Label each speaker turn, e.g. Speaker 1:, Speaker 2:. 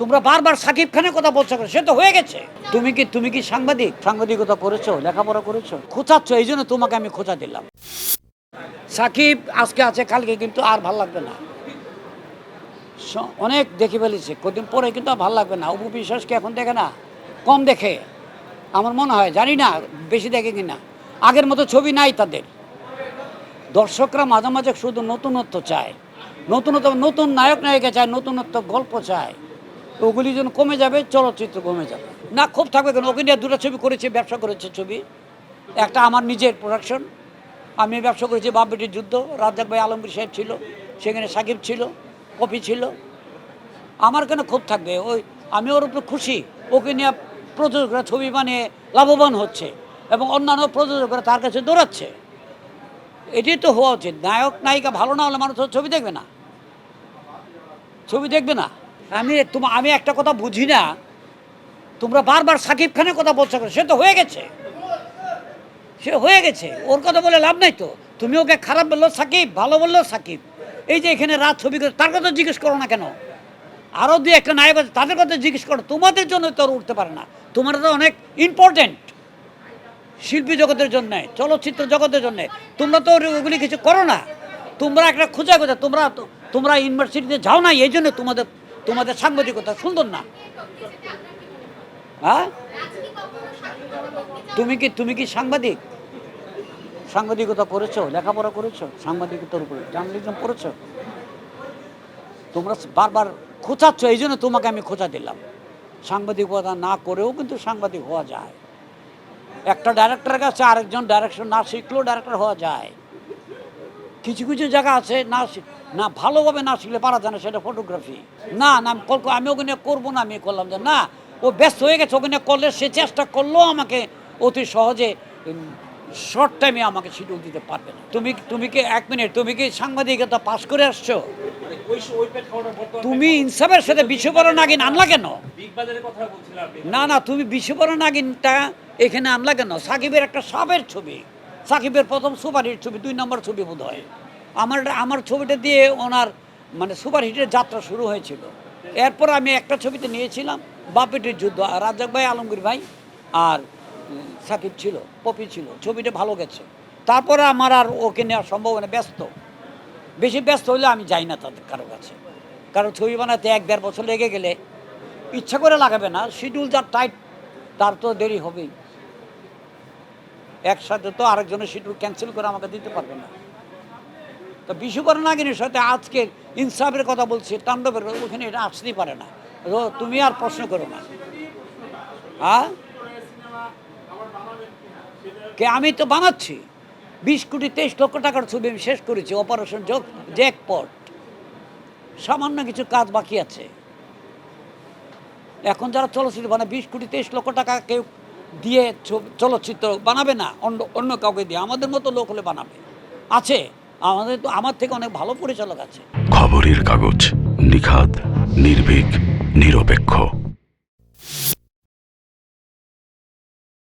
Speaker 1: তোমরা বারবার সাকিব খানের কথা বলছো? সে তো হয়ে গেছে। তুমি কি তুমি কি সাংবাদিক? সাংবাদিকতা করেছ? লেখাপড়া করেছ? খোঁচাচ্ছ, এই জন্য তোমাকে আমি খোঁচা দিলাম। সাকিব আজকে আছে, কালকে কিন্তু আর ভালো লাগবে না। অনেক দেখে ফেলেছে, কদিন পরে কিন্তু আর ভালো লাগবে না। অপু বিশ্বাসকে এখন দেখে না? কম দেখে। আমার মনে হয়, জানি না, বেশি দেখে কিনা। আগের মতো ছবি নাই তাদের। দর্শকরা মাঝে মাঝে শুধু নতুনত্ব চায়। নতুনত্ব, নতুন নায়ক নায়িকা চায়, নতুনত্ব গল্প চায়। ওগুলি যেন কমে যাবে, চলচ্চিত্র কমে যাবে। না, খুব থাকবে কেন? ওকে নিয়ে দুটো ছবি করেছে, ব্যবসা করেছে ছবি। একটা আমার নিজের প্রোডাকশন আমি ব্যবসা করেছি বাপবেটির যুদ্ধ। রাজ্জাক ভাই আলমগীর সাহেব ছিল, সেখানে সাকিব ছিল, কপি ছিল। আমার কেন খুব থাকবে? ওই আমি ওর উপর খুশি। ওকে নিয়ে প্রযোজকরা ছবি বানিয়ে লাভবান হচ্ছে এবং অন্যান্য প্রযোজকরা তার কাছে দৌড়াচ্ছে। এটাই তো হওয়া উচিত। নায়ক, নায়িকা ভালো না হলে মানুষ ছবি দেখবে না। ছবি দেখবে না। আমি তোমা, আমি একটা কথা বুঝি না। তোমরা বারবার সাকিব খানের কথা বলছো সে তো হয়ে গেছে। সে হয়ে গেছে। ওর কথা বলে লাভ নাই তো। তুমি ওকে খারাপ বলল সাকিব, ভালো বলল সাকিব। এই যে এখানে রাত ছবি করে তার কথা জিজ্ঞেস করো না কেন? আরও দুই একটা নায়ক আছে, তাদের কথা জিজ্ঞেস করো। তোমাদের জন্য তো উঠতে পারে না। তোমার তো অনেক ইম্পর্টেন্ট শিল্পী জগতের জন্য, চলচ্চিত্র জগতের জন্য। তোমরা তো ওগুলি কিছু করো না। তোমরা একটা খোঁজা খোঁজা তোমরা তোমরা ইউনিভার্সিটিতে যাও না, এই জন্য তোমাদের তোমাদের সাংবাদিকতা সুন্দর না। হ্যাঁ? তুমি কি তুমি কি সাংবাদিক? সাংবাদিকতা করেছ, লেখাপড়া করেছ? সাংবাদিকতার উপরে জার্নালিজম পড়েছো? তোমরা বারবার খোঁচাচ্ছ, এই জন্য তোমাকে আমি খোঁচা দিলাম। সাংবাদিকতা না করেও কিন্তু সাংবাদিক হওয়া যায়। একটা ডাইরেক্টরের কাছে আরেকজন ডাইরেকশন না শিখলেও ডাইরেক্টর হওয়া যায়। কিছু কিছু জায়গা আছে, না না ভালোভাবে না শিখলে পারা যায় না, সেটা ফটোগ্রাফি না না, আমি আমি ওখানে করব না, আমি করলাম যে না, ও ব্যস্ত হয়ে গেছে ওখানে করলে সে চেষ্টা করলেও আমাকে অতি সহজে শর্ট টাইমে আমাকে শিডিউল দিতে পারবে না। তুমি তুমি কি এক মিনিট, তুমি কি সাংবাদিকতা পাস করে আসছো? তুমি ইনসাফের সাথে বিশ্ববরণ নাগিন আনলা কেন? না না, তুমি বিশ্ববরণ নাগিনটা এখানে আনলা কেন? সাকিবের একটা সাবের ছবি। সাকিবের প্রথম সুপারহিট ছবি, দুই নম্বর ছবি বোধ হয় আমার আমার ছবিটা দিয়ে ওনার মানে সুপারহিটের যাত্রা শুরু হয়েছিল। এরপর আমি একটা ছবিতে নিয়েছিলাম, বাপেটের যুদ্ধ। রাজ্জাক ভাই, আলমগীর ভাই আর সাকিব ছিল, পপি ছিল। ছবিটা ভালো গেছে। তারপরে আমার আর ওকে নেওয়ার সম্ভাবনা ব্যস্ত। বেশি ব্যস্ত হলে আমি যাই না তাদের কারও কাছে। কারণ ছবি বানাতে এক দেড় বছর লেগে গেলে ইচ্ছা করে লাগাবে না। শিডিউল যার টাইট, তার তো দেরি হবেই। একসাথে তো আরেকজনের শিডিউল ক্যান্সেল করে আমাকে দিতে পারবে না। তো বিশ্বকরণ নাগিনীর সাথে আজকে ইনসাফের কথা বলছি, তাণ্ডবের ওখানে এটা আসতেই পারে না। তুমি আর প্রশ্ন করো না। হ্যাঁ? কে, আমি তো বানাচ্ছি। বিশ কোটি, তেইশ লক্ষ টাকার ছবি আমি শেষ করেছি অপারেশন জ্যাকপট সামান্য কিছু কাজ বাকি আছে। এখন যারা চলচ্চিত্র বানায়, বিশ কোটি, তেইশ লক্ষ টাকা কেউ দিয়ে চলচ্চিত্র বানাবে না, অন্য অন্য কাউকে দিয়ে। আমাদের মতো লোক হলে বানাবে। আছে। আমাদের তো, আমার থেকে অনেক ভালো পরিচালক আছে।
Speaker 2: খবরের কাগজ নিখাদ, নির্ভীক, নিরপেক্ষ।